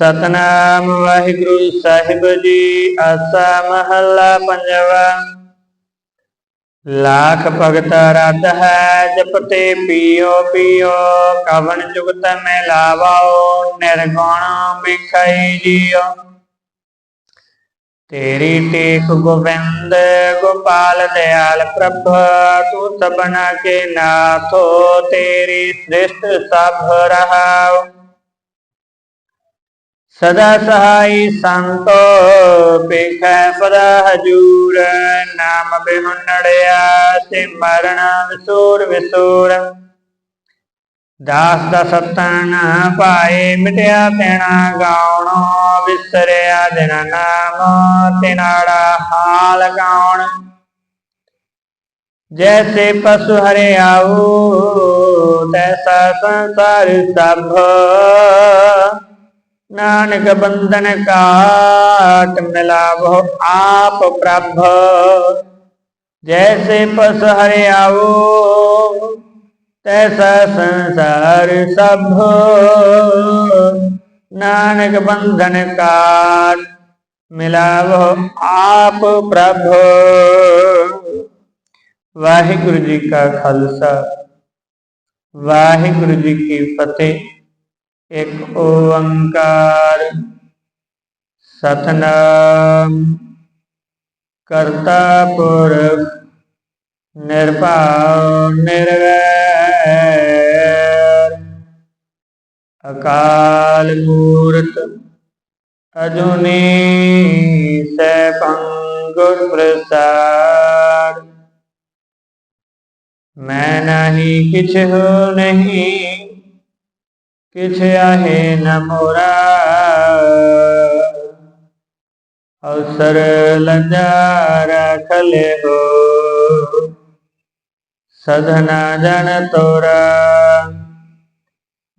ਸਤਨਾਮ ਵਾਹਿਗੁਰੂ ਸਾਹਿਬ ਜੀ ਆਸਾ ਮਹੱਲਾ ਪੰਜਵਾ ਲਾਖ ਭਗਤ ਰਤ ਹੈ ਜਪਤੇ ਪੀਓ ਪੀਓ ਕਵਨ ਜੁਗਤ ਮੈਂ ਲਾਵਾਓ ਨਿਰਗੁਣ ਵਿਖਾਈ ਜੀਓ ਤੇਰੀ ਟੇਕ ਗੋਬਿੰਦ ਗੋਪਾਲ ਦਿਆਲ ਪ੍ਰਭ ਤੂੰ ਸਬਨਾ ਕੇ ਨਾਥੋ ਤੇਰੀ ਸ੍ਰਿਸ਼ਟ ਸਭ ਰਹਾਓ ਸਦਾ ਸਹਾਈ ਸੰਤੋ ਪੇਖੈ ਪਦਾ ਹਜੂਰ ਨਾਮ ਬਿਹੁਨੜਿਆ ਸਿਮਰਨ ਵਿਸੂਰ ਵਿਸੂਰ। ਦਾਸ ਦਾ ਸਤਨ ਪਾਏ ਮਿਟਿਆ ਤੇਣਾ ਗਾਉਣ, ਵਿਸਰਿਆ ਦਿਨ ਨਾਮ ਤਿਨਾੜਾ ਹਾਲ ਗਾਉਣ। ਜੈਸੇ ਪਸ਼ੂ ਹਰੇ ਆਉ ਤੈਸਾ ਸੰਸਾਰ ਸਭ। ਨਾਨਕ ਬੰਧਨ ਕਾਟ ਮਿਲਾਵੋ ਆਪ ਪ੍ਰਭ ਜੈਸੇ ਪਸ ਹਰਿ ਆਵੋ ਤੈਸਾ ਸੰਸਾਰ ਸਭ ਨਾਨਕ ਬੰਧਨ ਕਾਟ ਮਿਲਾਵੋ ਆਪ ਪ੍ਰਭ ਵਾਹਿਗੁਰੂ ਜੀ ਕਾ ਖਾਲਸਾ ਵਾਹਿਗੁਰੂ ਜੀ ਕੀ ਫਤਿਹ ਇਕ ਓੰਕਾਰ। ਸਤਨਾਮ। ਕਰਤਾ ਪੁਰਖ ਨਿਰਭਉ ਨਿਰਵੈਰ। ਅਕਾਲ ਮੂਰਤ ਅਜੂਨੀ ਸੈਭੰ ਗੁਰ ਪ੍ਰਸਾਦ। ਮੈਂ ਨਹੀਂ ਕਿਛ ਹੋ ਨਹੀਂ ਕਿਛ ਆਹੇ ਨ ਮੋਰਾ। ਅਵਸਰ ਲਜਾ ਰਖ ਲਿਓ ਸਧਨਾ ਜਨ ਤੋਰਾ।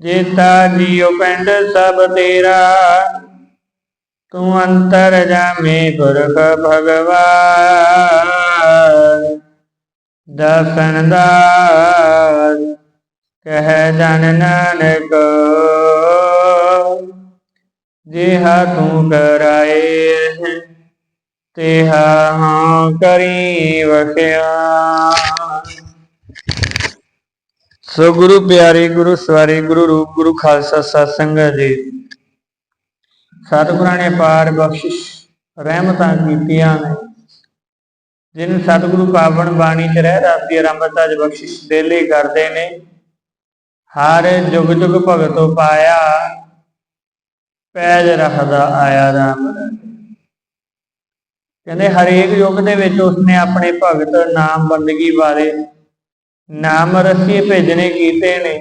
ਜੀਤਾ ਜੀਉ ਪਿੰਡ ਸਭ ਤੇਰਾ। ਤੂੰ ਅੰਤਰ ਜਾਮੇ ਗੁਰਖ ਭਗਵਾਨ। ਦਸਨ ਦਾਸ ਕਹਿ ਜਨ ਨਾਨਕ, ਜਿਹਾ ਤੂੰ ਕਰਾਏ ਤਿਹਾ ਹਾਂ ਕਰੀ ਵਖਿਆ ਸੋ ਗੁਰੂ ਪਿਆਰੇ, ਗੁਰੂ ਸਵਾਰੇ, ਗੁਰੂ ਰੂਪ, ਗੁਰੂ ਖਾਲਸਾ ਸਤ ਸੰਗਤ ਜੀ। ਸਤਿਗੁਰਾਂ ਨੇ ਪਾਰ ਬਖਸ਼ਿਸ਼ ਰਹਿਮਤਾਂ ਕੀਤੀਆਂ ਨੇ। ਜਿਨ ਸਤਿਗੁਰੂ ਪਾਵਨ ਬਾਣੀ ਚ ਰਹਿ ਰਾਤੀ ਅਰੰਭਤਾ ਜ ਬਖਸ਼ਿਸ਼ ਦੇਲੇ ਕਰਦੇ ਨੇ ਹਰ ਜੁਗ ਜੁਗ ਭਗਤੋ ਪਾਇਆ, ਪੈਜ ਰੱਖਦਾ ਆਇਆ ਰਾਮ। ਕਹਿੰਦੇ ਹਰੇਕ ਯੁੱਗ ਦੇ ਵਿੱਚ ਉਸਨੇ ਆਪਣੇ ਭਗਤ ਨਾਮ ਬੰਦਗੀ ਬਾਰੇ ਨਾਮ ਰਸੀਏ ਭੇਜਣੇ ਕੀਤੇ ਨੇ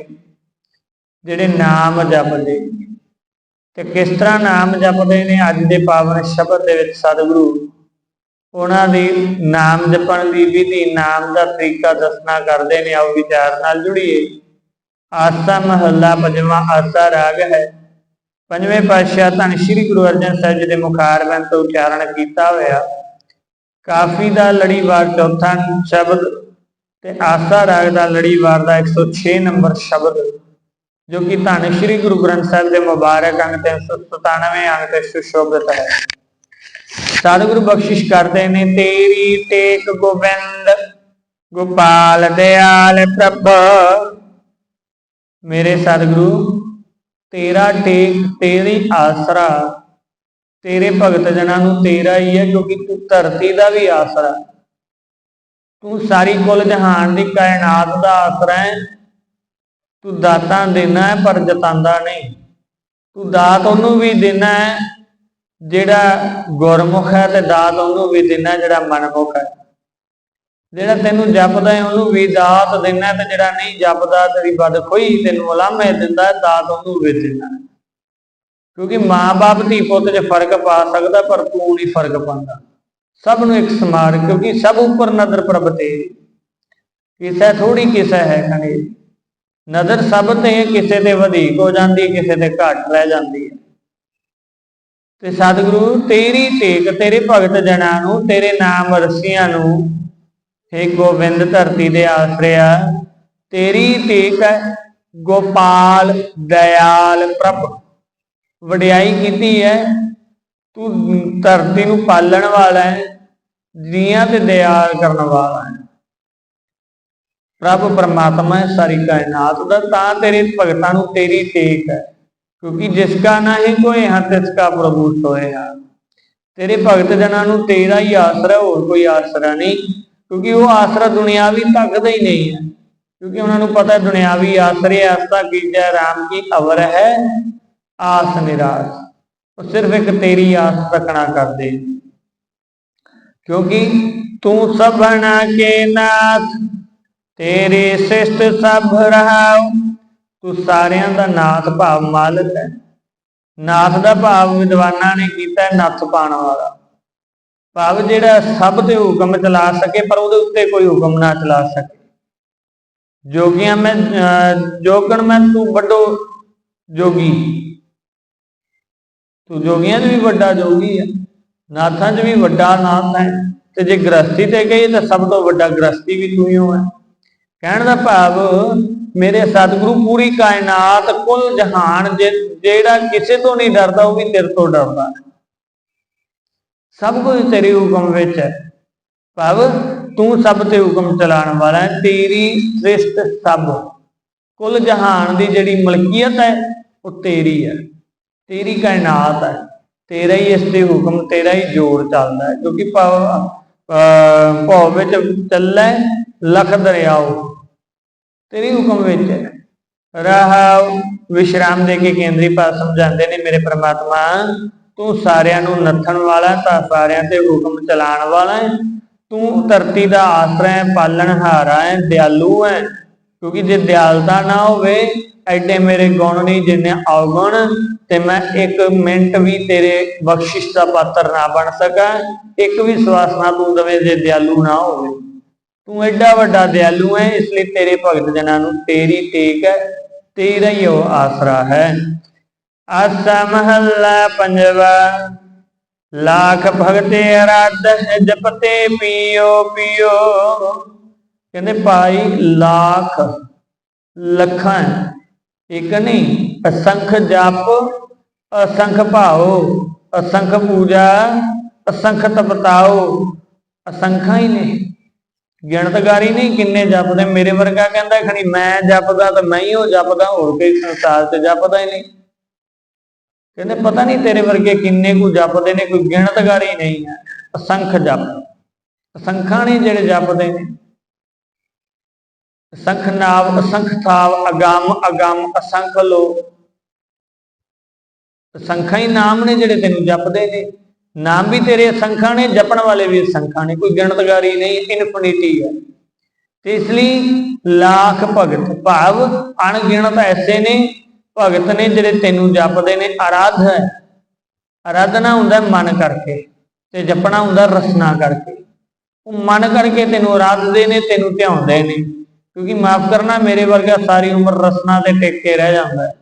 ਜਿਹੜੇ ਨਾਮ ਜਪਦੇ। ਤੇ ਕਿਸ ਤਰ੍ਹਾਂ ਨਾਮ ਜਪਦੇ ਨੇ? ਅੱਜ ਦੇ ਪਾਵਨ ਸ਼ਬਦ ਦੇ ਵਿੱਚ ਸਤਿਗੁਰੂ ਉਹਨਾਂ ਦੀ ਨਾਮ ਜਪਣ ਦੀ ਵਿਧੀ, ਨਾਮ ਦਾ ਤਰੀਕਾ ਦੱਸਣਾ ਕਰਦੇ ਨੇ। ਆਓ ਵਿਚਾਰ ਨਾਲ ਜੁੜੀਏ। ਆਸਾ ਮਹੱਲਾ ਪੰਜਵਾਂ ਆਸਾ ਰਾਗ ਹੈ। ਪੰਜਵੇਂ ਪਾਤਸ਼ਾਹ ਧੰਨ ਸ਼੍ਰੀ ਗੁਰੂ ਅਰਜਨ ਸਾਹਿਬ ਜੀ ਦੇ ਮੁਖਾਰਬੰਦ ਤੋਂ ਉਚਾਰਨ ਕੀਤਾ ਹੋਇਆ। ਕਾਫੀ ਦਾ ਲੜੀਵਾਰ ਚੌਥਾ ਸ਼ਬਦ ਤੇ ਆਸਾ ਰਾਗ ਦਾ ਲੜੀਵਾਰ ਦਾ 106 ਨੰਬਰ ਸ਼ਬਦ, ਜੋ ਕਿ ਧੰਨ ਸ਼੍ਰੀ ਗੁਰੂ ਗ੍ਰੰਥ ਸਾਹਿਬ ਦੇ ਮੁਬਾਰਕ ਅੰਗ 397 ਅੰਗ ਤੇ ਸੁਸ਼ੋਭਿਤ ਹੈ। ਸਤਿਗੁਰੂ ਬਖਸ਼ਿਸ਼ ਕਰਦੇ ਨੇ ਤੇਰੀ ਟੇਕ ਗੋਬਿੰਦ, ਗੋਪਾਲ ਦਿਆਲ ਪ੍ਰਭ। ਮੇਰੇ ਸਤਿਗੁਰੂ, ਤੇਰਾ ਟੇਕ ਤੇਰੀ ਆਸਰਾ, ਤੇਰੇ ਭਗਤ ਜਨਾਂ ਨੂੰ ਤੇਰਾ ਹੀ ਹੈ, ਕਿਉਂਕਿ ਤੂੰ ਧਰਤੀ ਦਾ ਵੀ ਆਸਰਾ। ਤੂੰ ਸਾਰੀ ਕੁੱਲ ਜਹਾਨ ਦੀ ਕਾਇਨਾਤ ਦਾ ਆਸਰਾ ਹੈ। ਤੂੰ ਦਾਤਾਂ ਦੇਣਾ ਹੈ, ਪਰ ਜਤਾਂਦਾ ਨਹੀਂ। ਤੂੰ ਦਾਤ ਉਹਨੂੰ ਵੀ ਦੇਣਾ ਹੈ, ਜਿਹੜਾ ਗੁਰਮੁਖ ਹੈ ਤੇ ਦਾਤ ਉਹਨੂੰ ਵੀ ਦੇਣਾ ਜਿਹੜਾ ਮਨਮੁਖ ਹੈ। ਜਿਹੜਾ ਤੈਨੂੰ ਜਪਦਾ ਹੈ, ਉਹਨੂੰ ਵੀ ਦਾਤ ਦੇਣਾ ਤੇ ਜਿਹੜਾ ਨਹੀਂ ਜਪਦਾ, ਤੇਰੀ ਬਦ ਖੋਈ, ਤੈਨੂੰ ਉਲਾਮੇ ਦਿੰਦਾ ਦਾਤ ਉਹਨੂੰ ਵੀ ਦੇਣਾ ਕਿਉਂਕਿ ਮਾਂ-ਬਾਪ ਧੀ ਪੁੱਤ 'ਚ ਫ਼ਰਕ ਪਾ ਸਕਦਾ, ਪਰ ਤੂੰ ਨਹੀਂ ਫ਼ਰਕ ਪਾਉਂਦਾ। ਸਭ ਨੂੰ ਇੱਕ ਸਮਾਨ, ਕਿਉਂਕਿ ਸਭ ਉੱਪਰ ਨਜ਼ਰ ਪ੍ਰਭ ਤੇ। ਕਿਸੇ ਥੋੜੀ ਕਿਸੇ ਹੈ ਕਨੇ ਨਜ਼ਰ ਸਭ ਤੇ, ਕਿਸੇ ਤੇ ਵਧੇਕ ਹੋ ਜਾਂਦੀ, ਕਿਸੇ ਤੇ ਘੱਟ ਰਹਿ ਜਾਂਦੀ ਹੈ। ਤੇ ਸਤਿਗੁਰੂ, ਤੇਰੀ ਟੇਕ ਤੇਰੇ ਭਗਤ ਜਨਾਂ ਨੂੰ, ਤੇਰੇ ਨਾਮ ਰਸੀਆਂ ਨੂੰ ਹੇ ਗੋਬਿੰਦ ਧਰਤੀ ਦੇ ਆਸਰਿਆ ਤੇਰੀ ਟੇਕ ਹੈ ਗੋਪਾਲ ਦਇਆਲ ਪ੍ਰਭ। ਵਡਿਆਈ ਕੀਤੀ ਹੈ, ਤੂੰ ਧਰਤੀ ਨੂੰ ਪਾਲਣ ਵਾਲਾ ਹੈ ਜੀਆਂ ਤੇ ਦਇਆ ਕਰਨ ਵਾਲਾ ਹੈ। ਪ੍ਰਭ ਪਰਮਾਤਮਾ ਹੈ, ਸਾਰੀ ਕਾਇਨਾਤ ਦਾ ਤਾਂ ਤੇਰੇ ਭਗਤਾਂ ਨੂੰ ਤੇਰੀ ਟੇਕ ਹੈ, ਕਿਉਂਕਿ ਜਿਸ ਕਾ ਨਹੀਂ ਕੋਈ ਹੱਥ, ਇਸ ਕਾ ਪ੍ਰਭੂ ਸੋਇਆ। ਤੇਰੇ ਭਗਤ ਜਨਾਂ ਨੂੰ ਤੇਰਾ ਹੀ ਆਸਰਾ ਹੋਰ ਕੋਈ ਆਸਰਾ ਨਹੀਂ। ਕਿਉਂਕਿ ਉਹ ਆਸਰਾ ਦੁਨਿਆਵੀ ਤੱਕਦਾ ਹੀ ਨਹੀਂ ਹੈ ਕਿਉਂਕਿ ਉਹਨਾਂ ਨੂੰ ਪਤਾ ਦੁਨਿਆਵੀ ਆਸਰੇ ਆਸਤਾ ਕੀਜੈ ਰਾਮ ਕੀ ਅਵਰ ਹੈ, ਆਸ ਨਿਰਾਸ। ਉਹ ਸਿਰਫ ਇੱਕ ਤੇਰੀ ਆਸ ਰੱਖਣਾ ਕਰਦੇ ਕਿਉਂਕਿ ਤੂੰ ਸਭਨਾ ਕੇ ਨਾਥ ਤੇਰੇ ਸਿਸ਼ਟ ਸਭ ਰਹਾਉ, ਤੂੰ ਸਾਰਿਆਂ ਦਾ ਨਾਥ ਭਾਵ ਮਾਲਕ ਹੈ। ਨਾਥ ਦਾ ਭਾਵ ਵਿਦਵਾਨਾਂ ਨੇ ਕੀਤਾ ਨੱਥ ਪਾਣ ਵਾਲਾ। ਭਾਵ ਜਿਹੜਾ ਸਭ ਤੇ ਹੁਕਮ ਚਲਾ ਸਕੇ ਪਰ ਉਹਦੇ ਉੱਤੇ ਕੋਈ ਹੁਕਮ ਨਾ ਚਲਾ ਸਕੇ। ਜੋਗੀਆਂ ਮੈਂ ਅਹ, ਜੋਗਣ ਮੈਂ ਤੂੰ ਵੱਡੋ ਜੋਗੀ। ਤੂੰ ਜੋਗੀਆਂ 'ਚ ਵੀ ਵੱਡਾ ਜੋਗੀ ਹੈ ਨਾਥਾਂ 'ਚ ਵੀ ਵੱਡਾ ਨਾਥ ਹੈ। ਤੇ ਜੇ ਗ੍ਰਸਤੀ ਤੇ ਗਈ ਤਾਂ ਸਭ ਤੋਂ ਵੱਡਾ ਗ੍ਰਸਤੀ ਵੀ ਤੂੰ ਹੀ ਹੋ। ਹੈ ਕਹਿਣ ਦਾ ਭਾਵ ਮੇਰੇ ਸਤਿਗੁਰੂ ਪੂਰੀ ਕਾਇਨਾਤ ਕੁੱਲ ਜਹਾਨ ਜੇ- ਜਿਹੜਾ ਕਿਸੇ ਤੋਂ ਨਹੀਂ ਡਰਦਾ ਉਹ ਵੀ ਤੇਰੇ ਤੋਂ ਡਰਦਾ। ਹੈ। ਸਭ ਕੁਝ ਤੇਰੇ ਹੁਕਮ ਵਿੱਚ ਹੈ। ਭਾਵ, ਤੂੰ ਸਭ ਤੇ ਹੁਕਮ ਚਲਾਉਣ ਵਾਲਾ ਹੈ। ਤੇਰੀ ਸ੍ਰਿਸ਼ਟ ਸਭ। ਕੁੱਲ ਜਹਾਨ ਦੀ ਜਿਹੜੀ ਮਲਕੀਅਤ ਹੈ, ਉਹ ਤੇਰੀ ਹੈ। ਤੇਰੀ ਕਾਇਨਾਤ ਹੈ। ਤੇਰਾ ਹੀ ਇਸ ਤੇ ਹੁਕਮ, ਤੇਰਾ ਹੀ ਜੋਰ ਚੱਲਦਾ ਹੈ। ਕਿਉਂਕਿ ਭਾਵ, ਅਹ ਭਾਵ ਵਿੱਚ ਚੱਲੈ, ਲਖ ਦਰਿਆਓ। ਤੇਰੀ ਹੁਕਮ ਵਿੱਚ ਹੈ। ਰਹਾਉ ਵਿਸ਼ਰਾਮ ਦੇ ਕੇ ਕੇਂਦਰੀ ਪਾਸ ਸਮਝਾਉਂਦੇ ਨੇ ਮੇਰੇ ਪ੍ਰਮਾਤਮਾ। ਤੂੰ ਸਾਰਿਆਂ ਨੂੰ ਨੱਥਣ ਵਾਲਾ ਤਾਂ ਸਾਰਿਆਂ ਤੇ ਹੁਕਮ ਚਲਾਉਣ ਵਾਲਾ ਹੈ। ਤੂੰ ਧਰਤੀ ਦਾ ਆਸਰਾ ਹੈ ਪਾਲਣਹਾਰਾ ਹੈ, ਦਿਆਲੂ ਹੈ। ਕਿਉਂਕਿ ਜੇ ਦਿਆਲਤਾ ਨਾ ਹੋਵੇ, ਐਡੇ ਮੇਰੇ ਗੁਣ ਨਹੀਂ ਜਿੰਨੇ ਔਗੁਣ, ਤੇ ਮੈਂ ਇੱਕ ਮਿੰਟ ਵੀ ਤੇਰੇ ਬਖਸ਼ਿਸ਼ ਦਾ ਪਾਤਰ ਨਾ ਬਣ ਸਕਾਂ। ਇੱਕ ਵੀ ਸਵਾਸ ਨਾ ਤੂੰ ਦਵੇਂ ਜੇ ਦਿਆਲੂ ਨਾ ਹੋਵੇ। ਤੂੰ ਐਡਾ ਵੱਡਾ ਦਿਆਲੂ ਹੈ, ਇਸ ਲਈ ਤੇਰੇ ਭਗਤ ਜਨਾਂ ਨੂੰ ਤੇਰੀ ਟੇਕ ਹੈ, ਤੇਰਾ ਹੀ ਉਹ ਆਸਰਾ ਹੈ। ਆਸਾ ਮਹੱਲਾ ਪੰਜਵਾ। ਲੱਖ ਭਗਤੇ ਅਰਾਧ ਜਪਤੇ, ਪੀਓ ਪੀਓ। ਕਹਿੰਦੇ ਭਾਈ, ਲੱਖ ਲੱਖਾਂ ਇੱਕ ਨਹੀਂ, ਅਸੰਖ ਜਪ, ਅਸੰਖ ਭਾਓ, ਅਸੰਖ ਪੂਜਾ, ਅਸੰਖ ਤਪਤਾਓ। ਅਸੰਖਾਂ ਹੀ ਨੇ। ਗਿਣਤਗਾਰੀ ਨਹੀਂ ਕਿੰਨੇ ਜਪਦੇ, ਮੇਰੇ ਵਰਗਾ ਕਹਿੰਦਾ ਖਣੀ ਮੈਂ ਜਪਦਾ ਤਾਂ ਮੈਂ ਹੀ ਉਹ ਜਪਦਾ, ਹੋਰ ਕੋਈ ਸੰਸਾਰ 'ਚ ਜਪਦਾ ਹੀ ਨਹੀਂ। ਕਹਿੰਦੇ, ਪਤਾ ਨਹੀਂ ਤੇਰੇ ਵਰਗੇ ਕਿੰਨੇ ਕੁ ਜਪਦੇ ਨੇ, ਕੋਈ ਗਿਣਤਗਾਰੀ ਨਹੀਂ ਹੈ। ਅਸੰਖ ਜਪ। ਅਸੰਖਾਂ ਨੇ ਜਿਹੜੇ ਜਪਦੇ ਨੇ। ਅਸੰਖ ਨਾਵ, ਅਸੰਖ ਥਾਵ, ਅਗੰਮ ਅਗੰਮ, ਅਸੰਖ ਲੋ ਅਸੰਖਾਂ ਹੀ ਨਾਮ ਨੇ ਜਿਹੜੇ ਤੈਨੂੰ ਜਪਦੇ ਨੇ। ਨਾਮ ਵੀ ਤੇਰੇ ਅਸੰਖਾਂ ਨੇ, ਜਪਣ ਵਾਲੇ ਵੀ ਅਸੰਖਾਂ ਨੇ। ਕੋਈ ਗਿਣਤਗਾਰੀ ਨਹੀਂ ਇਨਫਿਨਿਟੀ ਹੈ। ਤੇ ਇਸ ਲਈ ਲੱਖ ਭਗਤ ਭਾਵ ਅਣਗਿਣਤ ਐਸੇ ਨੇ ਭਗਤ ਨੇ ਜਿਹੜੇ ਤੈਨੂੰ ਜਪਦੇ ਨੇ, ਆਰਾਧ ਹੈ। ਆਰਾਧਨਾ ਹੁੰਦਾ ਮਨ ਕਰਕੇ ਤੇ ਜਪਣਾ ਹੁੰਦਾ ਰਸਨਾ ਕਰਕੇ। ਉਹ ਮਨ ਕਰਕੇ ਤੈਨੂੰ ਆਰਾਧਦੇ ਨੇ, ਤੈਨੂੰ ਧਿਆਉਂਦੇ ਨੇ। ਕਿਉਂਕਿ ਮਾਫ ਕਰਨਾ, ਮੇਰੇ ਵਰਗਾ ਸਾਰੀ ਉਮਰ ਰਸਨਾ ਤੇ ਟਿਕ ਕੇ ਰਹਿ ਜਾਂਦਾ ਹੈ।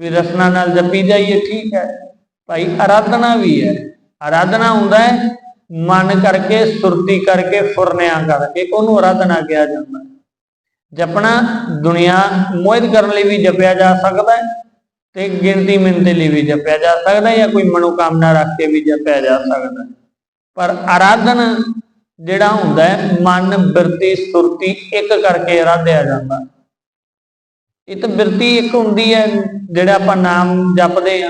ਵੀ ਰਸਨਾ ਨਾਲ ਜਪੀ ਜਾਈਏ, ਠੀਕ ਹੈ। ਭਾਈ, ਆਰਾਧਨਾ ਵੀ ਹੈ। ਆਰਾਧਨਾ ਹੁੰਦਾ ਹੈ, ਮਨ ਕਰਕੇ, ਸੁਰਤੀ ਕਰਕੇ, ਫੁਰਨਿਆਂ ਕਰਕੇ ਉਹਨੂੰ ਆਰਾਧਨਾ ਕਿਹਾ ਜਾਂਦਾ ਜਪਣਾ ਦੁਨੀਆ ਮੋਹਿਤ ਕਰਨ ਲਈ ਵੀ ਜਪਿਆ ਜਾ ਸਕਦਾ ਹੈ ਤੇ ਗਿਣਤੀ ਮਿੰਤੇ ਲਈ ਵੀ ਜਪਿਆ ਜਾ ਸਕਦਾ ਹੈ ਜਾਂ ਕੋਈ ਮਨੋਕਾਮਨਾ ਰੱਖ ਕੇ ਵੀ ਜਪਿਆ ਜਾ ਸਕਦਾ ਹੈ। ਪਰ ਆਰਾਧਨ ਜਿਹੜਾ ਹੁੰਦਾ ਹੈ, ਮਨ, ਬਿਰਤੀ, ਸੁਰਤੀ ਇੱਕ ਕਰਕੇ ਆਰਾਧਿਆ ਜਾਂਦਾ। ਹੈ। ਇਹ ਤਾਂ ਬਿਰਤੀ ਇੱਕ ਹੁੰਦੀ ਹੈ ਜਿਹੜਾ ਆਪਾਂ ਨਾਮ ਜਪਦੇ ਆ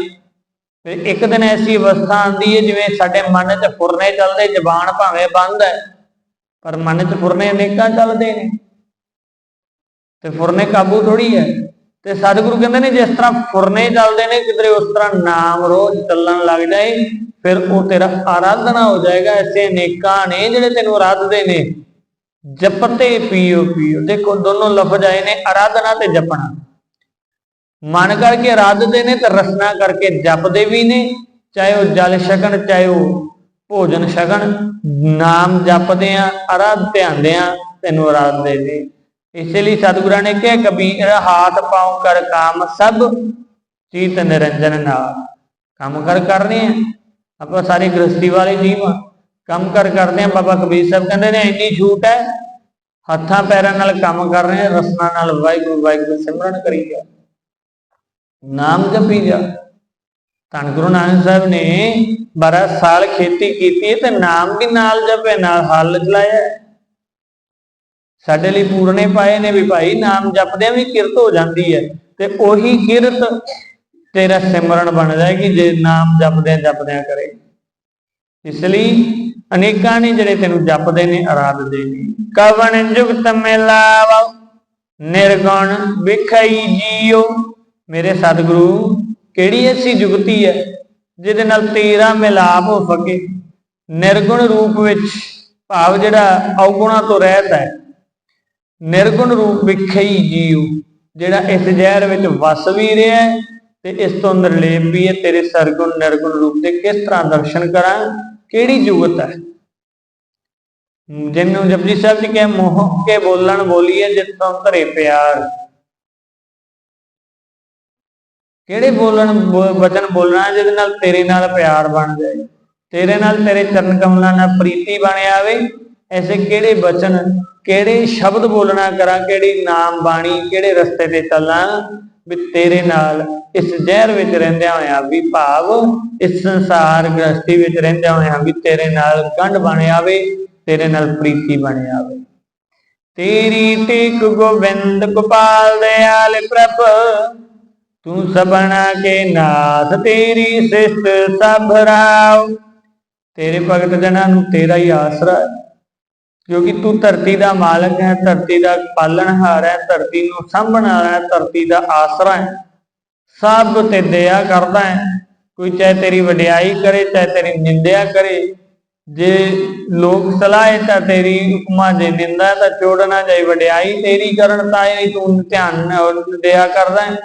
ਫਿਰ ਇੱਕ ਦਿਨ ਐਸੀ ਅਵਸਥਾ ਆਉਂਦੀ ਹੈ ਜਿਵੇਂ ਸਾਡੇ ਮਨ 'ਚ ਫੁਰਨੇ ਚੱਲਦੇ, ਜ਼ਬਾਨ ਭਾਵੇਂ ਬੰਦ ਹੈ, ਪਰ ਮਨ 'ਚ ਫੁਰਨੇ ਅਨੇਕਾਂ ਚੱਲਦੇ ਨੇ। ਤੇ ਫੁਰਨੇ ਕਾਬੂ ਥੋੜੀ ਹੈ। ਤੇ ਸਤਿਗੁਰੂ ਕਹਿੰਦੇ ਨੇ ਜਿਸ ਤਰ੍ਹਾਂ ਫੁਰਨੇ ਚੱਲਦੇ ਨੇ, ਕਿਧਰੇ ਉਸ ਤਰ੍ਹਾਂ ਨਾਮ ਰੋਜ਼ ਚੱਲਣ ਲੱਗ ਜਾਏ, ਫਿਰ ਉਹ ਤੇਰਾ ਆਰਾਧਨਾ ਹੋ ਜਾਏਗਾ। ਐਸੇ ਅਨੇਕਾਂ ਨੇ ਜਿਹੜੇ ਤੈਨੂੰ ਆਰਾਧਦੇ ਨੇ। ਜਪਤੇ ਪੀਓ ਪੀਓ। ਦੇਖੋ, ਦੋਨੋਂ ਲਫ਼ਜ਼ ਆਏ ਨੇ, ਆਰਾਧਨਾ ਤੇ ਜਪਣਾ। ਮਨ ਕਰਕੇ ਆਰਾਧਦੇ ਨੇ ਤੇ ਰਸਨਾ ਕਰਕੇ ਜਪਦੇ ਵੀ ਨੇ, ਚਾਹੇ ਉਹ ਜਲ ਛਕਣ, ਚਾਹੇ ਉਹ ਭੋਜਨ ਛਕਣ। ਨਾਮ ਜਪਦੇ ਆ, ਆਰਾਧ ਧਿਆਨਦੇ ਆ, ਤੈਨੂੰ ਆਰਾਧਦੇ ਨੇ। ਇਸੇ ਲਈ ਸਤਿਗੁਰਾਂ ਨੇ ਕਿਹਾ ਕਬੀਰ ਹਾਥ ਪਾਉ ਕਰ ਕਾਮ ਚੀਤ ਨਿਰੰਜਨ ਨਾਲ। ਕੰਮ ਕਰ ਕਰਨੇ ਆ। ਆਪਾਂ ਸਾਰੇ ਗ੍ਰਸਤੀ ਵਾਲੇ ਜੀਵ ਆ। ਕੰਮ ਕਰ ਕਰਦੇ ਆ। ਬਾਬਾ ਕਬੀਰ ਸਾਹਿਬ ਕਹਿੰਦੇ ਨੇ, ਇੰਨੀ ਛੂਟ ਹੈ, ਹੱਥਾਂ ਪੈਰਾਂ ਨਾਲ ਕੰਮ ਕਰ ਰਹੇ ਆ, ਰਸਨਾ ਨਾਲ ਵਾਹਿਗੁਰੂ ਵਾਹਿਗੁਰੂ ਸਿਮਰਨ ਕਰੀ ਜਾ ਨਾਮ ਜਪੀ ਜਾ। ਧੰਨ ਗੁਰੂ ਨਾਨਕ ਸਾਹਿਬ ਨੇ 12 ਸਾਲ ਖੇਤੀ ਕੀਤੀ ਹੈ ਤੇ ਨਾਮ ਵੀ ਨਾਲ ਜਪੇ, ਨਾਲ ਹੱਲ ਚਲਾਇਆ। ਸਾਡੇ ਲਈ ਪੂਰਨੇ ਪਾਏ ਨੇ ਵੀ ਭਾਈ, ਨਾਮ ਜਪਦਿਆਂ ਵੀ ਕਿਰਤ ਹੋ ਜਾਂਦੀ ਹੈ ਤੇ ਉਹੀ ਕਿਰਤ ਤੇਰਾ ਸਿਮਰਨ ਬਣ ਜਾਏਗੀ ਜੇ ਨਾਮ ਜਪਦਿਆਂ ਜਪਦਿਆਂ ਕਰੇ। ਇਸ ਲਈ ਅਨੇਕਾਂ ਨੇ ਜਿਹੜੇ ਤੈਨੂੰ ਜਪਦੇ ਨੇ, ਆਰਾਧਦੇ ਨੇ। ਕਵਣ ਜੁਗਤ ਮਿਲਾਵ, ਨਿਰਗੁਣ ਵਿਖਈ ਜੀਓ। ਮੇਰੇ ਸਤਿਗੁਰੂ, ਕਿਹੜੀ ਐਸੀ ਜੁਗਤੀ ਹੈ ਜਿਹਦੇ ਨਾਲ ਤੇਰਾ ਮਿਲਾਪ ਹੋ ਸਕੇ? ਨਿਰਗੁਣ ਰੂਪ ਵਿੱਚ ਭਾਵ ਜਿਹੜਾ ਔਗੁਣਾ ਤੋਂ ਰਹਿਤ ਹੈ। ਨਿਰਗੁਣ ਰੂਪ ਵਿਖਈ ਜੀਉ, ਜਿਹੜਾ ਇਸ ਜ਼ਹਿਰ ਵਿੱਚ ਵਸ ਵੀ ਰਿਹਾ ਹੈ ਤੇ ਇਸ ਤੋਂ ਨਿਰਲੇਪ ਵੀ ਹੈ, ਤੇਰੇ ਸਰਗੁਣ ਨਿਰਗੁਣ ਰੂਪ ਦੇ ਕਿਸ ਤਰ੍ਹਾਂ ਦਰਸ਼ਨ ਕਰਾਂ, ਕਿਹੜੀ ਜੁਗਤ ਹੈ? ਜਿਹਨੂੰ ਜਪਜੀ ਸਾਹਿਬ ਜੀ ਕਹੇ, ਮੋਹ ਕੇ ਬੋਲਣ ਬੋਲੀਏ ਜਿਸ ਤੋਂ ਧਰੇ ਪਿਆਰ। ਕਿਹੜੇ ਬੋਲਣ ਬੋ- ਵਚਨ ਬੋਲਣਾ ਜਿਹਦੇ ਨਾਲ ਤੇਰੇ ਨਾਲ ਪਿਆਰ ਬਣ ਜਾਏ? ਤੇਰੇ ਨਾਲ ਤੇਰੇ ਚਰਨ ਕਮਲਾਂ ਨਾਲ ਪ੍ਰੀਤੀ ਬਣ ਆਵੇ, ਐਸੇ ਕਿਹੜੇ ਵਚਨ ਕਿਹੜੇ ਸ਼ਬਦ ਬੋਲਣਾ ਕਰਾਂ, ਕਿਹੜੀ ਨਾਮ ਬਾਣੀ, ਕਿਹੜੇ ਰਸਤੇ ਤੇ ਚੱਲਾਂ, ਵੀ ਤੇਰੇ ਨਾਲ ਇਸ ਜ਼ਹਿਰ ਵਿੱਚ ਰਹਿੰਦਿਆਂ ਹੋਇਆ ਵੀ ਭਾਵ, ਇਸ ਸੰਸਾਰ ਗ੍ਰਸਤੀ ਵਿੱਚ ਰਹਿੰਦਿਆਂ ਹੋਇਆ ਵੀ ਤੇਰੇ ਨਾਲ ਗੰਢ ਬਣ ਆਵੇ, ਤੇਰੇ ਨਾਲ ਪ੍ਰੀਤੀ ਬਣ ਆਵੇ। ਤੇਰੀ ਟਿਕ ਗੋਬਿੰਦ ਗੋਪਾਲ ਦਿਆਲ ਪ੍ਰਭ, ਤੂੰ ਸਬਣਾ ਕੇ ਨਾਥ ਤੇਰੀ ਸਿਸ਼ਟ ਸਭ ਰਾਵ ਤੇਰੇ ਭਗਤ ਜਨਾਂ ਨੂੰ ਤੇਰਾ ਹੀ ਆਸਰਾ ਹੈ। ਕਿਉਂਕਿ ਤੂੰ ਧਰਤੀ ਦਾ ਮਾਲਕ ਹੈ, ਧਰਤੀ ਦਾ ਪਾਲਣਹਾਰ ਹੈ, ਧਰਤੀ ਨੂੰ ਸਾਂਭਣ ਵਾਲਾ ਹੈ, ਧਰਤੀ ਦਾ ਆਸਰਾ ਹੈ। ਸਭ ਤੇ ਦਇਆ ਕਰਦਾ ਹੈ। ਕੋਈ ਚਾਹੇ ਤੇਰੀ ਵਡਿਆਈ ਕਰੇ, ਚਾਹੇ ਤੇਰੀ ਨਿੰਦਿਆ ਕਰੇ। ਜੇ ਲੋਕ ਸਲਾਹੇ ਤਾਂ ਤੇਰੀ ਉਪਮਾ ਜੇ ਨਿੰਦਾ ਤਾਂ ਚੋੜ ਨਾ ਵਡਿਆਈ ਤੇਰੀ ਕਰਨ ਤਾਂ ਇਹ ਤੂੰ ਧਿਆਨ ਦਇਆ ਕਰਦਾ ਹੈ।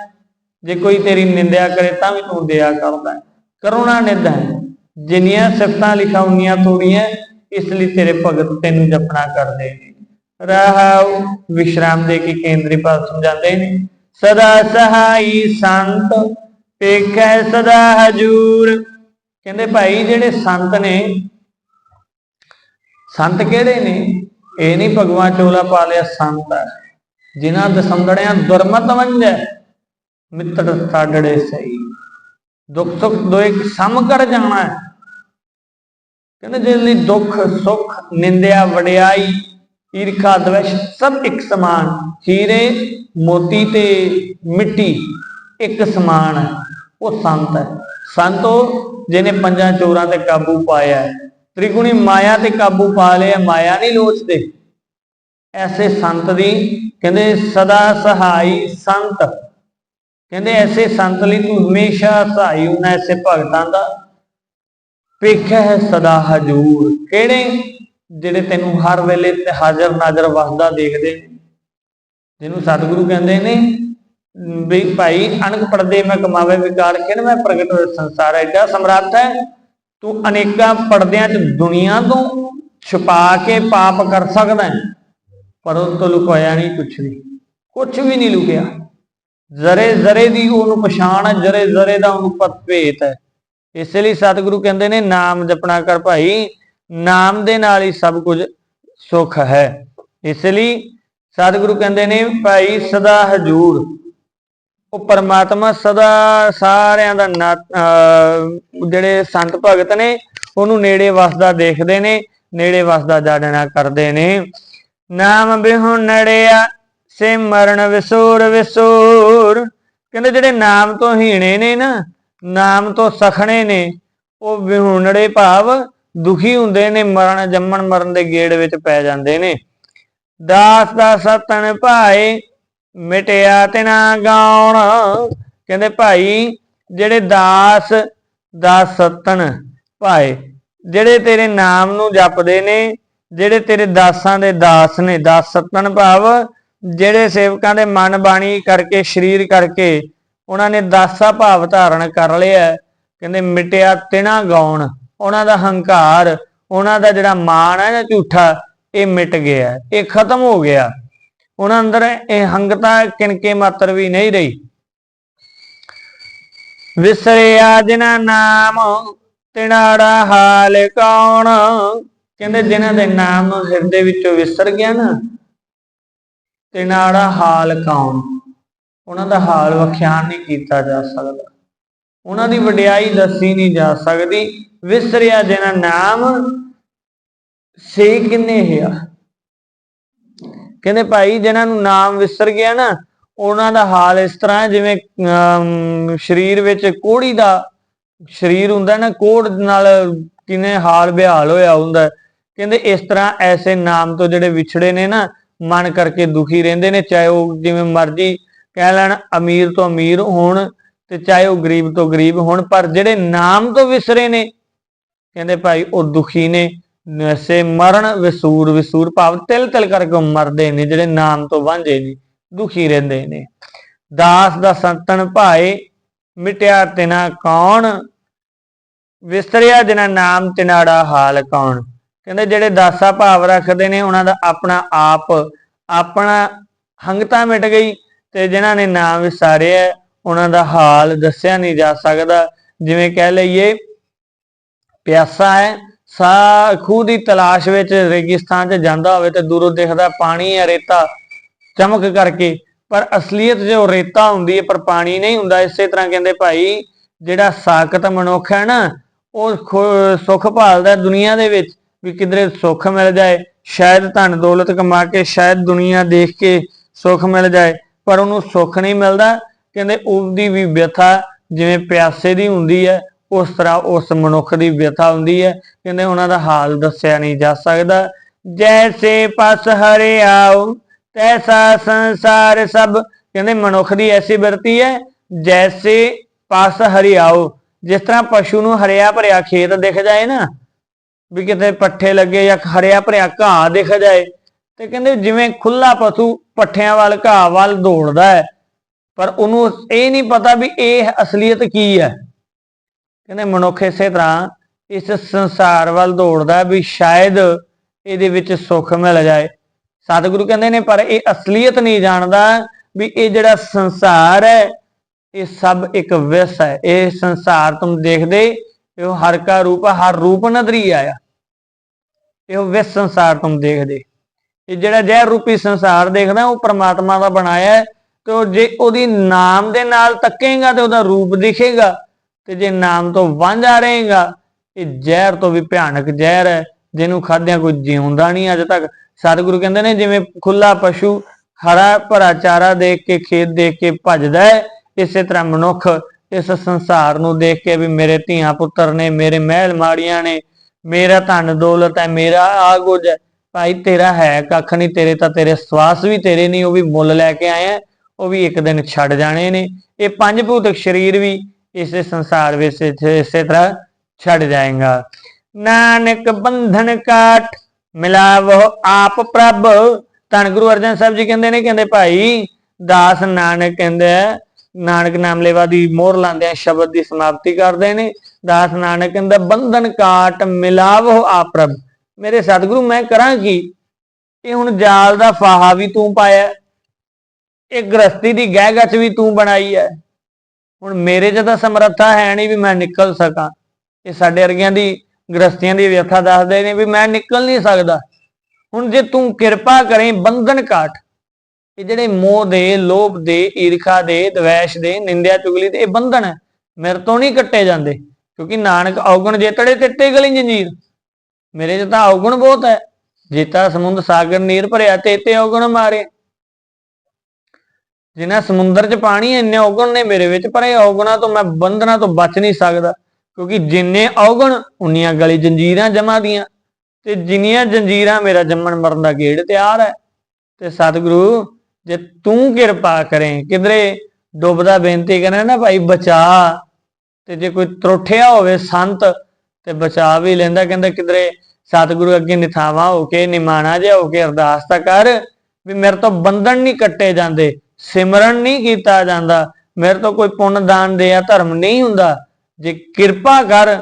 ਜੇ ਕੋਈ ਤੇਰੀ ਨਿੰਦਿਆ ਕਰੇ ਤਾਂ ਵੀ ਤੂੰ ਦਇਆ ਕਰਦਾ ਹੈ। ਕਰੁਣਾ ਨਿੰਦਾ ਹੈ। ਜਿੰਨੀਆਂ ਸਿਫਤਾਂ ਲਿਖਾਉਣੀਆਂ ਤੋੜੀਆਂ ਇਸ ਲਈ ਤੇਰੇ ਭਗਤ ਤੈਨੂੰ ਜਪਣਾ ਕਰਦੇ ਨੇ। ਰਹਾਉ ਵਿਸ਼ਰਾਮ ਦੇ ਕੇ ਕੇਂਦਰੀ ਭਾਵ ਸਮਝਾਉਂਦੇ ਨੇ। ਸਦਾ ਸਹਾਈ ਸੰਤ, ਪੇਖੈ ਸਦਾ ਹਜੂਰ। ਕਹਿੰਦੇ ਭਾਈ ਜਿਹੜੇ ਸੰਤ ਨੇ, ਸੰਤ ਕਿਹੜੇ ਨੇ? ਇਹ ਨਹੀਂ ਭਗਵਾਨ ਚੋਲਾ ਪਾ ਲਿਆ ਸੰਤ ਹੈ ਜਿਨ੍ਹਾਂ ਦਸੰਦੜਿਆਂ ਦੁਰਮਤ ਵੰਜੈ ਮਿੱਤਰ ਸਾਡੜੇ ਸਹੀ। ਦੁੱਖ ਸੁੱਖ ਦੋਇ ਸਮ ਕਰ ਜਾਣਾ। ਹੈ ਕਹਿੰਦੇ ਜਿਹਦੇ ਲਈ ਦੁੱਖ, ਸੁੱਖ, ਨਿੰਦਿਆ, ਵਡਿਆਈ, ਈਰਖਾ, ਦਵੈਸ਼ ਸਭ ਇੱਕ ਸਮਾਨ। ਹੀਰੇ, ਮੋਤੀ ਤੇ ਮਿੱਟੀ ਇੱਕ ਸਮਾਨ ਹੈ। ਉਹ ਸੰਤ ਹੈ। ਸੰਤ ਉਹ ਜਿਹਨੇ ਪੰਜਾਂ ਚੋਰਾਂ ਤੇ ਕਾਬੂ ਪਾਇਆ ਹੈ। ਤ੍ਰਿਗੁਣੀ ਮਾਇਆ ਤੇ ਕਾਬੂ ਪਾ ਲਿਆ, ਮਾਇਆ ਨਹੀਂ ਲੋਚਦੇ। ਐਸੇ ਸੰਤ ਦੀ ਕਹਿੰਦੇ, ਸਦਾ ਸਹਾਈ ਸੰਤ। ਕਹਿੰਦੇ, ਐਸੇ ਸੰਤ ਲਈ ਤੂੰ ਹਮੇਸ਼ਾ ਸਹਾਈ ਹੋਣਾ ਐਸੇ ਭਗਤਾਂ ਦਾ ਪੇਖਿਆ ਹੈ ਸਦਾ ਹਜੂਰ। ਕਿਹੜੇ? ਜਿਹੜੇ ਤੈਨੂੰ ਹਰ ਵੇਲੇ ਤੇ ਹਾਜ਼ਰ ਨਾਜ਼ਰ ਵਸਦਾ ਦੇਖਦੇ। ਜਿਹਨੂੰ ਸਤਿਗੁਰੂ ਕਹਿੰਦੇ ਨੇ, ਵੀ ਭਾਈ ਅਣਖ ਪੜਦੇ ਮੈਂ ਕਮਾਵੇ ਵਿਕਾਰ ਕਿਨ ਮੈਂ ਪ੍ਰਗਟ ਹੋਏ ਸੰਸਾਰ ਐਡਾ ਸਮਰੱਥ ਹੈ। ਤੂੰ ਅਨੇਕਾਂ ਪਰਦਿਆਂ 'ਚ ਦੁਨੀਆ ਤੋਂ ਛੁਪਾ ਕੇ ਪਾਪ ਕਰ ਸਕਦਾ ਹੈ। ਪਰ ਉਹ ਤੋਂ ਲੁਕੋਇਆ ਨਹੀਂ, ਕੁਛ ਵੀ। ਕੁਛ ਵੀ ਨਹੀਂ ਲੁਕਿਆ। ਜ਼ਰੇ ਜ਼ਰੇ ਦੀ ਉਹਨੂੰ ਪਛਾਣ ਹੈ ਜ਼ਰੇ ਜ਼ਰੇ ਦਾ ਉਹਨੂੰ ਪਤ ਭੇਤ ਹੈ। ਇਸੇ ਲਈ ਸਤਿਗੁਰੂ ਕਹਿੰਦੇ ਨੇ, ਨਾਮ ਜਪਣਾ ਕਰ ਭਾਈ, ਨਾਮ ਦੇ ਨਾਲ ਹੀ ਸਭ ਕੁਝ ਸੁਖ ਹੈ। ਇਸ ਲਈ ਸਤਿਗੁਰੂ ਕਹਿੰਦੇ ਨੇ, ਭਾਈ ਸਦਾ ਹਜੂਰ। ਉਹ ਪਰਮਾਤਮਾ ਸਦਾ ਸਾਰਿਆਂ ਦਾ ਜਿਹੜੇ ਸੰਤ ਭਗਤ ਨੇ, ਉਹਨੂੰ ਨੇੜੇ ਵਸਦਾ ਦੇਖਦੇ ਨੇ, ਨੇੜੇ ਵਸਦਾ ਜਾਣਨਾ ਕਰਦੇ ਨੇ। ਨਾਮ ਬਿਹੁ ਨੜਿਆ ਸਿਮਰਨ ਵਿਸੂਰ ਵਿਸੂਰ। ਕਹਿੰਦੇ ਜਿਹੜੇ ਨਾਮ ਤੋਂ ਹੀਣੇ ਨੇ ਨਾ ਨਾਮ ਤੋਂ ਸਖਣੇ ਨੇ। ਉਹ ਵਿਹੁਣੜੇ ਭਾਵ ਦੁਖੀ ਹੁੰਦੇ ਨੇ, ਮਰਨ ਜੰਮਣ ਮਰਨ ਦੇ ਗੇੜ ਵਿੱਚ ਪੈ ਜਾਂਦੇ ਨੇ। ਦਾਸ ਦਾ ਸਤਨ ਭਾਏ ਮਿਟਿਆ ਤੇ ਨਾ ਗਾਉਣ। ਕਹਿੰਦੇ ਭਾਈ, ਜਿਹੜੇ ਦਾਸ ਦਾ ਸਤਨ ਭਾਏ, ਜਿਹੜੇ ਤੇਰੇ ਨਾਮ ਨੂੰ ਜਪਦੇ ਨੇ, ਜਿਹੜੇ ਤੇਰੇ ਦਾਸਾਂ ਦੇ ਦਾਸ ਨੇ, ਦਾਸ ਸਤਨ ਭਾਵ, ਜਿਹੜੇ ਸੇਵਕਾਂ ਦੇ ਮਨ ਬਾਣੀ ਕਰਕੇ, ਸਰੀਰ ਕਰਕੇ ਉਹਨਾਂ ਨੇ ਦਾਸਾ ਭਾਵ ਧਾਰਨ ਕਰ ਲਿਆ। ਕਹਿੰਦੇ, ਮਿਟਿਆ ਤਿਨਾ ਗਾਉਣ ਉਹਨਾਂ ਦਾ ਹੰਕਾਰ, ਉਹਨਾਂ ਦਾ ਜਿਹੜਾ ਮਾਣ ਹੈ ਨਾ ਝੂਠਾ, ਇਹ ਮਿਟ ਗਿਆ, ਇਹ ਖਤਮ ਹੋ ਗਿਆ। ਉਹਨਾਂ ਅੰਦਰ ਇਹ ਹੰਗਤਾ ਕਿਣਕੇ ਮਾਤਰ ਵੀ ਨਹੀਂ ਰਹੀ। ਵਿਸਰਿਆ ਜਿਨਾ ਨਾਮ, ਤਿਨਾੜਾ ਹਾਲ ਕੌਣ? ਕਹਿੰਦੇ, ਜਿਨ੍ਹਾਂ ਦੇ ਨਾਮ ਨੂੰ ਹਿਰਦੇ ਵਿੱਚੋਂ ਵਿਸਰ ਗਿਆ ਨਾ, ਤਿਨਾੜਾ ਹਾਲ ਕੌਣ? ਉਹਨਾਂ ਦਾ ਹਾਲ ਵਖਿਆਨ ਨਹੀਂ ਕੀਤਾ ਜਾ ਸਕਦਾ। ਉਹਨਾਂ ਦੀ ਵਡਿਆਈ ਦੱਸੀ ਨਹੀਂ ਜਾ ਸਕਦੀ। ਵਿਸਰਿਆ ਜਿਨਾ ਨਾਮ ਸੇ ਕਿੰਨੇ ਹੈ ਕਹਿੰਦੇ ਭਾਈ ਜਿਨ੍ਹਾਂ ਨੂੰ ਨਾਮ ਵਿਸਰ ਗਿਆ ਨਾ ਉਹਨਾਂ ਦਾ ਹਾਲ ਇਸ ਤਰ੍ਹਾਂ ਜਿਵੇਂ ਅਮ, ਸਰੀਰ ਵਿੱਚ ਕੋੜੀ ਦਾ ਸਰੀਰ ਹੁੰਦਾ ਨਾ ਕੋੜ ਨਾਲ ਕਿਨੇ ਹਾਲ ਬਿਹਾਲ ਹੋਇਆ ਹੁੰਦਾ ਕਹਿੰਦੇ ਇਸ ਤਰ੍ਹਾਂ ਐਸੇ ਨਾਮ ਤੋਂ ਜਿਹੜੇ ਵਿਛੜੇ ਨੇ ਨਾ ਮਨ ਕਰਕੇ ਦੁਖੀ ਰਹਿੰਦੇ ਨੇ ਚਾਹੇ ਉਹ ਜਿਵੇਂ ਮਰਜ਼ੀ ਕਹਿ ਲੈਣ, ਅਮੀਰ ਤੋਂ ਅਮੀਰ ਹੋਣ ਤੇ ਚਾਹੇ ਉਹ ਗਰੀਬ ਤੋਂ ਗਰੀਬ ਹੋਣ, ਪਰ ਜਿਹੜੇ ਨਾਮ ਤੋਂ ਵਿਸਰੇ ਨੇ, ਕਹਿੰਦੇ ਭਾਈ ਉਹ ਦੁਖੀ ਨੇ, ਨਸੇ, ਮਰਨ, ਵਿਸੂਰ ਵਿਸੂਰ ਭਾਵ ਤਿਲ ਤਿਲ ਕਰਕੇ ਮਰਦੇ ਨੇ, ਜਿਹੜੇ ਨਾਮ ਤੋਂ ਵਾਂਝੇ ਨੇ ਦੁਖੀ ਰਹਿੰਦੇ ਨੇ। ਦਾਸ ਦਾ ਸੰਤਨ ਭਾਏ, ਮਿਟਿਆ ਤਿਨਾ ਕੌਣ, ਵਿਸਰਿਆ ਜਿਨਾ ਨਾਮ ਤਿਨਾੜਾ ਹਾਲ ਕੌਣ। ਕਹਿੰਦੇ ਜਿਹੜੇ ਦਾਸਾ ਭਾਵ ਰੱਖਦੇ ਨੇ, ਉਹਨਾਂ ਦਾ ਆਪਣਾ ਆਪ, ਆਪਣਾ ਹੰਗਤਾ ਮਿਟ ਗਈ ਤੇ ਜਿਨ੍ਹਾਂ ਨੇ ਨਾਮ ਵਿਸਾਰਿਆ ਉਹਨਾਂ ਦਾ ਹਾਲ ਦੱਸਿਆ ਨਹੀਂ ਜਾ ਸਕਦਾ। ਜਿਵੇਂ ਕਹਿ ਲਈਏ, ਪਿਆਸਾ ਹੈ ਸਾ ਖੂਹ ਦੀ ਤਲਾਸ਼ ਵਿੱਚ ਰੇਗਿਸਤਾਨ 'ਚ ਜਾਂਦਾ ਹੋਵੇ ਤੇ ਦੂਰੋਂ ਦੇਖਦਾ ਪਾਣੀ ਹੈ ਰੇਤਾ ਚਮਕ ਕਰਕੇ, ਪਰ ਅਸਲੀਅਤ ਜੋ ਰੇਤਾ ਹੁੰਦੀ ਹੈ, ਪਰ ਪਾਣੀ ਨਹੀਂ ਹੁੰਦਾ, ਇਸੇ ਤਰ੍ਹਾਂ ਕਹਿੰਦੇ ਭਾਈ, ਜਿਹੜਾ ਸਾਖਤ ਮਨੁੱਖ ਹੈ ਨਾ, ਉਹ ਖੁ- ਸੁੱਖ ਭਾਲਦਾ ਦੁਨੀਆ ਦੇ ਵਿੱਚ, ਵੀ ਕਿਧਰੇ ਸੁੱਖ ਮਿਲ ਜਾਏ, ਸ਼ਾਇਦ ਧਨ ਦੌਲਤ ਕਮਾ ਕੇ, ਸ਼ਾਇਦ ਦੁਨੀਆ ਦੇਖ ਕੇ ਸੁੱਖ ਮਿਲ ਜਾਏ। ਪਰ ਉਹਨੂੰ ਸੁੱਖ ਨਹੀਂ ਮਿਲਦਾ। ਕਹਿੰਦੇ ਉਹਦੀ ਵੀ ਵਿਥਾ ਜਿਵੇਂ ਪਿਆਸੇ ਦੀ ਹੁੰਦੀ ਹੈ, ਉਸ ਤਰ੍ਹਾਂ ਉਸ ਮਨੁੱਖ ਦੀ ਵਿਥਾ ਹੁੰਦੀ ਹੈ। ਕਹਿੰਦੇ ਉਹਨਾਂ ਦਾ ਹਾਲ ਦੱਸਿਆ ਨਹੀਂ ਜਾ ਸਕਦਾ। ਜੈਸੇ ਪਸ ਹਰਿਆਉ, ਤੈਸਾ ਸੰਸਾਰ ਸਭ। ਕਹਿੰਦੇ ਮਨੁੱਖ ਦੀ ਐਸੀ ਬਿਰਤੀ ਹੈ, ਜੈਸੇ ਪਸ ਹਰਿਆਉ। ਜਿਸ ਤਰ੍ਹਾਂ ਪਸ਼ੂ ਨੂੰ ਹਰਿਆ ਭਰਿਆ ਖੇਤ ਦਿਖ ਜਾਏ ਨਾ, ਵੀ ਕਿਤੇ ਪੱਠੇ ਲੱਗੇ ਜਾਂ ਹਰਿਆ ਭਰਿਆ ਘਾਹ ਦਿਖ ਜਾਏ ਤੇ ਕਹਿੰਦੇ ਜਿਵੇਂ ਖੁੱਲਾ ਪਸ਼ੂ ਪੱਠਿਆਂ ਵੱਲ, ਘਾਹ ਵੱਲ ਦੌੜਦਾ ਹੈ, ਪਰ ਉਹਨੂੰ ਇਹ ਨਹੀਂ ਪਤਾ ਵੀ ਇਹ ਅਸਲੀਅਤ ਕੀ ਹੈ। ਕਹਿੰਦੇ ਮਨੁੱਖ ਇਸੇ ਤਰ੍ਹਾਂ ਇਸ ਸੰਸਾਰ ਵੱਲ ਦੌੜਦਾ ਵੀ ਸ਼ਾਇਦ ਇਹਦੇ ਵਿੱਚ ਸੁੱਖ ਮਿਲ ਜਾਏ। ਸਤਿਗੁਰੂ ਕਹਿੰਦੇ ਨੇ, ਪਰ ਇਹ ਅਸਲੀਅਤ ਨਹੀਂ ਜਾਣਦਾ ਵੀ ਇਹ ਜਿਹੜਾ ਸੰਸਾਰ ਹੈ, ਇਹ ਸਭ ਇੱਕ ਵਿਸ ਹੈ। ਇਹ ਸੰਸਾਰ ਤੁਮ ਦੇਖਦੇ, ਇਹ ਹਰ ਕਾ ਰੂਪ, ਹਰ ਰੂਪ ਨਦਰੀ ਆਇਆ। ਇਹ ਵਿਸ ਸੰਸਾਰ ਤੁਮ ਦੇਖਦੇ। ਇਹ ਜਿਹੜਾ ਜ਼ਹਿਰ ਰੂਪੀ ਸੰਸਾਰ ਦੇਖਦਾ, ਉਹ ਪ੍ਰਮਾਤਮਾ ਦਾ ਬਣਾਇਆ ਹੈ ਤੇ ਉਹ ਜੇ ਉਹਦੀ ਨਾਮ ਦੇ ਨਾਲ ਤੱਕੇਗਾ ਤੇ ਉਹਦਾ ਰੂਪ ਦਿਖੇਗਾ ਤੇ ਜੇ ਨਾਮ ਤੋਂ ਵਾਂਝਾ ਰਹੇਗਾ, ਇਹ ਜ਼ਹਿਰ ਤੋਂ ਵੀ ਭਿਆਨਕ ਜ਼ਹਿਰ ਹੈ, ਜਿਹਨੂੰ ਖਾਦਿਆਂ ਕੋਈ ਜਿਉਂਦਾ ਨਹੀਂ ਅੱਜ ਤੱਕ। ਸਤਿਗੁਰੂ ਕਹਿੰਦੇ ਨੇ, ਜਿਵੇਂ ਖੁੱਲਾ ਪਸ਼ੂ ਹਰਾ ਭਰਾ ਚਾਰਾ ਦੇਖ ਕੇ, ਖੇਤ ਦੇਖ ਕੇ ਭੱਜਦਾ ਹੈ, ਇਸੇ ਤਰ੍ਹਾਂ ਮਨੁੱਖ ਇਸ ਸੰਸਾਰ ਨੂੰ ਦੇਖ ਕੇ ਵੀ ਮੇਰੇ ਧੀਆਂ ਪੁੱਤਰ ਨੇ, ਮੇਰੇ ਮਹਿਲ ਮਾੜੀਆਂ ਨੇ, ਮੇਰਾ ਧਨ ਦੌਲਤ ਹੈ, ਮੇਰਾ ਆ ਕੁਝ ਹੈ। ਭਾਈ ਤੇਰਾ ਹੈ ਕੱਖ ਨਹੀਂ, ਤੇਰੇ ਤਾਂ ਤੇਰੇ ਸਵਾਸ ਵੀ ਤੇਰੇ ਨਹੀਂ, ਉਹ ਵੀ ਮੁੱਲ ਲੈ ਕੇ ਆਏ ਆ, ਉਹ ਵੀ ਇੱਕ ਦਿਨ ਛੱਡ ਜਾਣੇ ਨੇ। ਇਹ ਪੰਜ ਭੂਤਕ ਸਰੀਰ ਵੀ ਇਸੇ ਸੰਸਾਰ ਵਿੱਚ ਇਸੇ ਤਰ੍ਹਾਂ ਛੱਡ ਜਾਏਗਾ। ਨਾਨਕ ਬੰਧਨ ਕਾਟ ਮਿਲਾਵੋ ਆਪ ਪ੍ਰਭ। ਧੰਨ ਗੁਰੂ ਅਰਜਨ ਸਾਹਿਬ ਜੀ ਕਹਿੰਦੇ ਨੇ, ਕਹਿੰਦੇ ਭਾਈ ਦਾਸ ਨਾਨਕ ਕਹਿੰਦੇ ਨਾਨਕ ਨਾਮ ਲੈਵਾ ਦੀ ਮੋਹਰ ਲਾਉਂਦੇ ਆ, ਸ਼ਬਦ ਦੀ ਸਮਾਪਤੀ ਕਰਦੇ ਨੇ। ਦਾਸ ਨਾਨਕ ਕਹਿੰਦਾ, ਬੰਧਨ ਕਾਟ ਮਿਲਾਵੋ ਆਪ ਪ੍ਰਭ। ਮੇਰੇ ਸਤਿਗੁਰੂ, ਮੈਂ ਕਰਾਂ ਕੀ? ਇਹ ਹੁਣ ਜਾਲ ਦਾ ਫਾਹਾ ਵੀ ਤੂੰ ਪਾਇਆ ਇਹ ਗ੍ਰਸਤੀ ਦੀ ਗਹਿ ਗੱਚ ਵੀ ਤੂੰ ਬਣਾਈ ਹੈ। ਹੁਣ ਮੇਰੇ 'ਚ ਤਾਂ ਸਮਰੱਥਾ ਹੈ ਨਹੀਂ ਵੀ ਮੈਂ ਨਿਕਲ ਸਕਾਂ। ਇਹ ਸਾਡੇ ਵਰਗਿਆਂ ਦੀ ਗ੍ਰਸਤੀਆਂ ਦੀ ਵਿਅਥਾ ਦੱਸਦੇ ਨੇ ਵੀ ਮੈਂ ਨਿਕਲ ਨਹੀਂ ਸਕਦਾ। ਹੁਣ ਜੇ ਤੂੰ ਕਿਰਪਾ ਕਰੇ ਬੰਧਨ ਕਾਟ ਇਹ ਜਿਹੜੇ ਮੋਹ ਦੇ, ਲੋਭ ਦੇ, ਈਰਖਾ ਦੇ, ਦਵੈਸ਼ ਦੇ, ਨਿੰਦਿਆ ਚੁਗਲੀ ਦੇ, ਇਹ ਬੰਧਨ ਹੈ ਮੇਰੇ ਤੋਂ ਨਹੀਂ ਕੱਟੇ ਜਾਂਦੇ। ਕਿਉਂਕਿ ਨਾਨਕ ਔਗਣ ਜੇਤੜੇ ਤਿੱਟੇ ਗਲੀ ਜੰਜੀਰ। ਮੇਰੇ 'ਚ ਤਾਂ ਔਗਣ ਬਹੁਤ ਹੈ। ਜੇਤਾ ਸਮੁੰਦ ਸਾਗਰ ਨੀਰ ਭਰਿਆ ਤੇ ਤੇ ਔਗਣ ਮਾਰੇ। ਜਿਨ੍ਹਾਂ ਸਮੁੰਦਰ 'ਚ ਪਾਣੀ ਹੈ, ਇੰਨੇ ਔਗਣ ਨੇ ਮੇਰੇ ਵਿੱਚ ਪਰ ਇਹ ਔਗਣਾਂ ਤੋਂ ਮੈਂ ਬੰਧਨਾਂ ਤੋਂ ਬਚ ਨਹੀਂ ਸਕਦਾ। ਕਿਉਂਕਿ ਜਿੰਨੇ ਔਗਣ ਉਨੀਆਂ ਗਲੀ ਜੰਜੀਰਾਂ ਜਮਾ ਦੀਆਂ। ਤੇ ਜਿੰਨੀਆਂ ਜੰਜੀਰਾਂ ਮੇਰਾ ਜੰਮਣ ਮਰਨ ਦਾ ਗੇੜ ਤਿਆਰ ਹੈ। ਤੇ ਸਤਿਗੁਰੂ ਜੇ ਤੂੰ ਕਿਰਪਾ ਕਰੇ ਕਿਧਰੇ ਡੁੱਬਦਾ ਬੇਨਤੀ ਕਰੇ ਨਾ ਭਾਈ ਬਚਾ। ਤੇ ਜੇ ਕੋਈ ਤਰੁੱਠਿਆ ਹੋਵੇ ਸੰਤ ਤੇ ਬਚਾ ਵੀ ਲੈਂਦਾ, ਕਹਿੰਦਾ ਕਿਧਰੇ ਸਤਿਗੁਰੂ ਅੱਗੇ ਨਿਥਾਵਾ ਹੋ ਕੇ, ਨਿਮਾਣਾ ਜਿਹਾ ਹੋ ਕੇ ਅਰਦਾਸ ਤਾਂ ਕਰ ਵੀ ਮੇਰੇ ਤੋਂ ਬੰਧਨ ਨਹੀਂ ਕੱਟੇ ਜਾਂਦੇ, ਸਿਮਰਨ ਨਹੀਂ ਕੀਤਾ ਜਾਂਦਾ, ਮੇਰੇ ਤੋਂ ਕੋਈ ਪੁੰਨ ਦਾਨ ਦੇ ਆ ਧਰਮ ਨਹੀਂ ਹੁੰਦਾ। ਜੇ ਕਿਰਪਾ ਕਰ,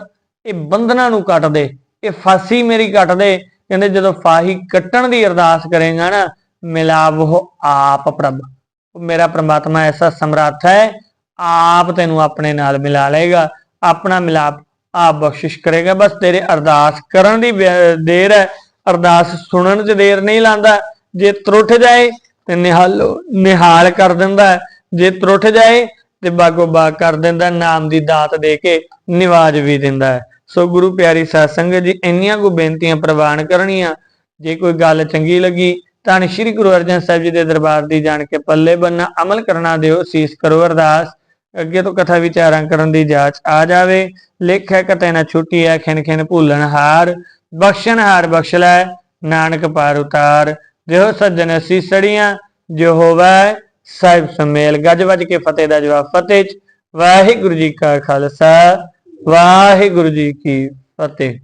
ਇਹ ਬੰਧਨਾਂ ਨੂੰ ਕੱਟ ਦੇ, ਇਹ ਫਾਸੀ ਮੇਰੀ ਕੱਟ ਦੇ। ਕਹਿੰਦੇ ਜਦੋਂ ਫਾਹੀ ਕੱਟਣ ਦੀ ਅਰਦਾਸ ਕਰੇਗਾ ਨਾ ਮਿਲਾਵੋ ਆਪ ਪ੍ਰਭ। ਮੇਰਾ ਪ੍ਰਮਾਤਮਾ ਐਸਾ ਸਮਰੱਥ ਹੈ, ਆਪ ਤੈਨੂੰ ਆਪਣੇ ਨਾਲ ਮਿਲਾ ਲਏਗਾ, ਆਪਣਾ ਮਿਲਾਪ ਆਪ ਬਖਸ਼ਿਸ਼ ਕਰੇਗਾ। ਬਸ ਤੇਰੇ ਅਰਦਾਸ ਕਰਨ ਦੀ ਬੇ- ਦੇਰ ਹੈ। ਅਰਦਾਸ ਸੁਣਨ 'ਚ ਦੇਰ ਨਹੀਂ ਲਾਂਦਾ। ਜੇ ਤਰੁੱਠ ਜਾਏ ਤੇ ਨਿਹਾਲ ਨਿਹਾਲ ਕਰ ਦਿੰਦਾ ਜੇ ਤਰੁੱਠ ਜਾਏ ਤੇ ਬਾਗੋ ਬਾਗ ਕਰ ਦਿੰਦਾ ਨਾਮ ਦੀ ਦਾਤ ਦੇ ਕੇ ਨਿਵਾਜ ਵੀ ਦਿੰਦਾ ਹੈ। ਸੋ ਗੁਰੂ ਪਿਆਰੀ ਸਾਧ ਜੀ, ਇੰਨੀਆਂ ਕੋ ਬੇਨਤੀਆਂ ਪ੍ਰਵਾਨ ਕਰਨੀਆਂ। ਜੇ ਕੋਈ ਗੱਲ ਚੰਗੀ ਲੱਗੀ ਤਾਂ ਸ੍ਰੀ ਗੁਰੂ ਅਰਜਨ ਸਾਹਿਬ ਜੀ ਦੇ ਦਰਬਾਰ ਦੀ ਜਾਣ ਕੇ ਪੱਲੇ ਬੰਨਾ ਅਮਲ ਕਰਨਾ ਦਿਓ। ਸੀਸ ਕਰੋ ਅਰਦਾਸ। ਅੱਗੇ ਤੋਂ ਕਥਾ ਵਿਚਾਰਾਂ ਕਰਨ ਦੀ ਜਾਚ ਆ ਜਾਵੇ। ਲੇਖੈ ਕਤੈ ਨਾ ਛੁੱਟੀ ਹੈ, ਖਿਨ ਖਿਨ ਭੁੱਲਣ ਹਾਰ। ਬਖਸ਼ਣ ਹਾਰ ਬਖਸ਼ ਲੈ, ਨਾਨਕ ਪਾਰ ਉਤਾਰ। ਜਿਹੋ ਸੱਜਣ ਸੀਸੜੀਆਂ ਜੋ ਹੋਵੈ ਸਾਹਿਬ ਸਮੇਲ। ਗੱਜ ਵੱਜ ਕੇ ਫਤਿਹ ਦਾ ਜਵਾਬ ਫਤਿਹ ਵਾਹਿਗੁਰੂ ਜੀ ਕਾ ਖਾਲਸਾ, ਵਾਹਿਗੁਰੂ ਜੀ ਕੀ ਫਤਿਹ।